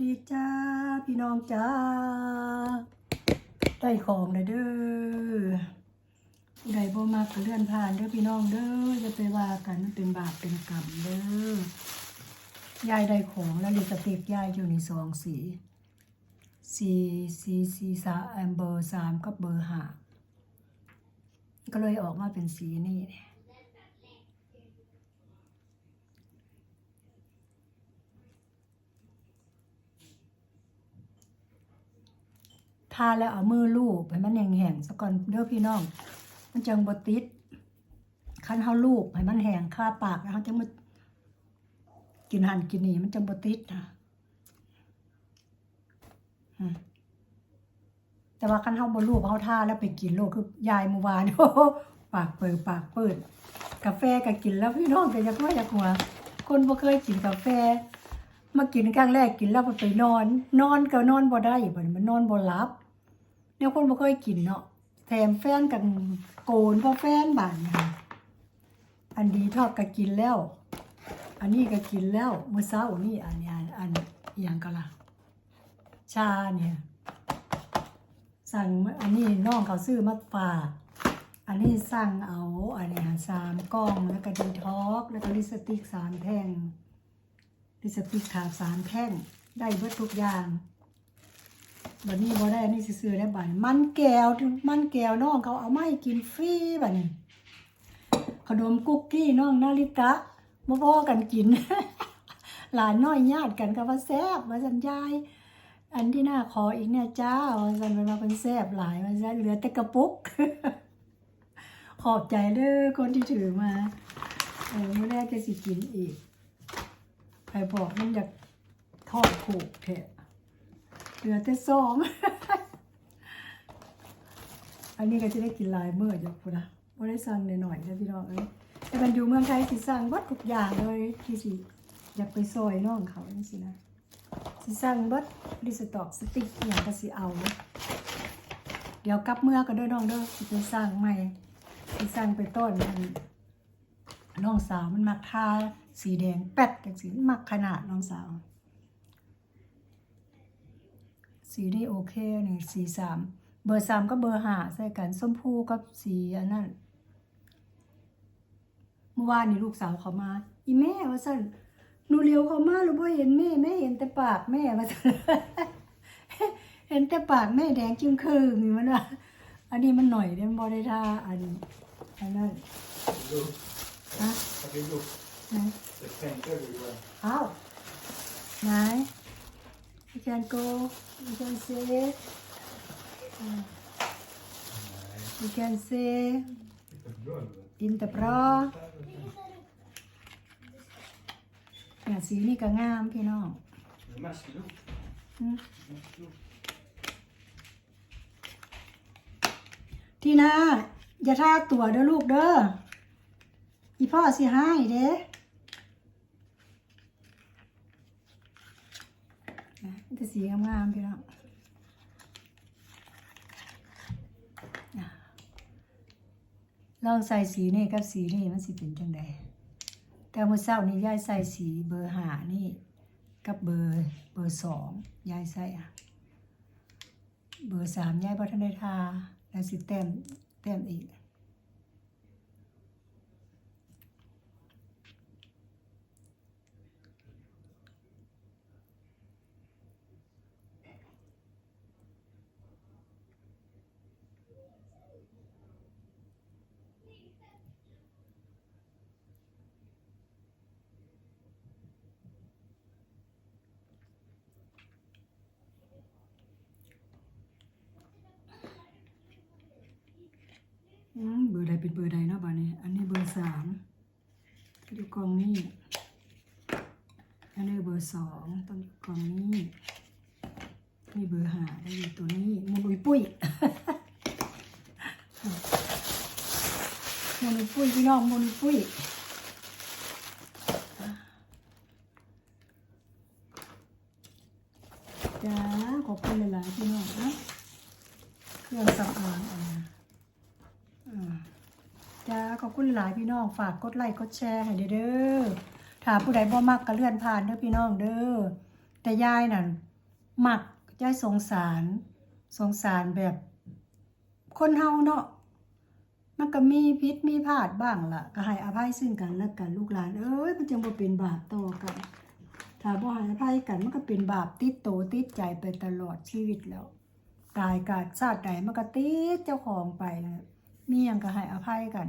ดีจ้าพี่น้องจ้าได้ของเลยเด้อผู้ใดบ่มากก็เลื่อนผ่านเด้อพี่น้องเด้อจะไปว่ากันมันเป็นบาปเป็นกรรมเด้อยายได้ของแล้วลิปสติกยายอยู่ในซองสีสีสีสีสาแอมเบอร์สามกับเบอร์ห้าก็เลยออกมาเป็นสีนี่เนี่ย ทาแล้วเอามือลูบให้มันแห้งๆซะก่อนเด้อพี่น้อง มันจังบ่ติดคันเฮาลูบให้มันแห้งคาปากแล้วเฮาจังมากินหันกินนี่มันจังบ่ติดนะแต่ว่าคันเฮาบ่ลูบเฮาทาแล้วไปกินโลกคือยายเมื่อวานโอ้โหปากเปิดปากเปิด กาแฟก็กินแล้วพี่น้องก็อยากว่าอยากหัว คนบ่เคยกินกาแฟมากินครั้งแรกกินแล้วไปนอน นอนก็นอนบ่ได้บัดนี้มันนอนบ่หลับ เนี่ยคนบ่เคยกินเนาะแถมแฟนกันโกนเพราะแฟนบาดนี้ค่ะอันดีทอดก็กินแล้ว อันนี้ก็กินแล้วมื้อเช้านี่อันนี้อันอันอหยังก็ล่ะชาเนี่ย สั่งอันนี้น้องเขาซื้อมาฝากอันนี้สั่งเอาอันนี้ค่ะสามกล่องแล้วก็ดีท็อกแล้วก็ลิสติกสามแท่งลิสติกขาวสามแท่งได้เบิดทุกอย่าง บัดนี้บ่ได้อันนี้ซื้อได้บัดนี้มันแก้วมันแก้วน้องเขาเอามาให้กินฟรีบัดนี้ ขนมคุกกี้น้องนาริตะบ่พอกันกิน หลานน้อยญาติกันก็ว่าแซ่บว่าสัญญายอันที่น่าขออีกเนี่ยจ้าว่าสันมันมาเป็นแซ่บหลายว่าสันเหลือแต่กระปุก ขอบใจเด้อคนที่ถือมาเออมื้อแรกจะสิกินอีกใครบอกมันอยากทอดผูกเถอะ เหลือแต่สองอันนี้ก็จะได้กินลายเมื้อจ้ะพุ่นนะบ่ได้สั่งหน่อยๆนะพี่น้องเอ้ยแต่มันอยู่เมืองไทยสิสั่งวัดทุกอย่างเลยที่สิอยากไปซอยน้องเขาจังซี่นะสิสั่งบัดดิสตอกสติ๊กอหย่างก็สิเอาเดี๋ยวกลับเมื่อก็เด้อน้องเด้อสิไปสั่งใหม่สิสั่งไปต้นมันน้องสาวมันมักทาสีแดงแป๊ดจังสีมันมักขนาดน้องสาว สีนี่โอเคนี่สีสามเบอร์สามก็เบอร์ห้าใส่กันส้มพูกับสีอันนั้นเมื่อวานนี่ลูกสาวเขามา อีแม่ว่าสั่นหนูเลี้ยวเขามาหรือว่าเห็นแม่แม่เห็นแต่ปากแม่ว่าสั่นเห็นแต่ปากแม่แดงจิ้มคืงนี่มันว่าอันนี้มันหน่อยเดี๋ยวมันบอได้ทาอันอันนั้น Look, ฮะ have you looked? ไหน The paint everywhere. อ้าวไหน You can go, you can say, you can say, in the bra. หนาสีนี่ก็งามพี่น้องที่นาอย่าท่าตัวเด้อลูกเด้ออีพ่อสิให้เด้อ จะสีงามๆพี่น้องลองใส่สีนี่กับสีนี่มันสิเป็นจังไดแต่เมื่อเช้านี้ยายใส่สีเบอร์ห้านี่กับเบอร์เบอร์สองยายใส่อะเบอร์สามยายบ่ทันได้ทาแล้วสิแต้มแต้มอีก เบอร์ใดเป็นเบอร์ใดเนาะบ้านนี้ อันนี้เบอร์สามอยู่กองนี้ อันนี้เบอร์สองต้องอยู่กองนี้นี่เบอร์ห้าได้อยู่ตัวนี้มุนอุยปุ้ยมุนอุยปุ้ยพี่น้องมุนอุยปุ้ยจ้าขอบคุณหลายๆพี่น้องนะเครื่องสำอางอันนี้อืมจ้า ขอบคุณหลายพี่น้องฝากกดไลค์กดแชร์ให้เด้อถ้าผู้ใดบ่มักก็เลื่อนผ่านเด้อพี่น้องเด้อแต่ยายนั่นมักใจสงสาร สงสารแบบคนเฮาเนาะมันก็มีพิษมีพลาดบ้างล่ะ ก็ให้อภัยซึ่งกันและกันลูกหลานเอ้ยมันจึงบ่เป็นบาปต่อกัน ถ้าบ่ให้อภัยกันมันก็เป็นบาปติดโตติดใจไปตลอดชีวิตแล้ว ตายกาดชาติใดมันก็ติดเจ้าของไปนะมีหยังก็ให้อภัยกัน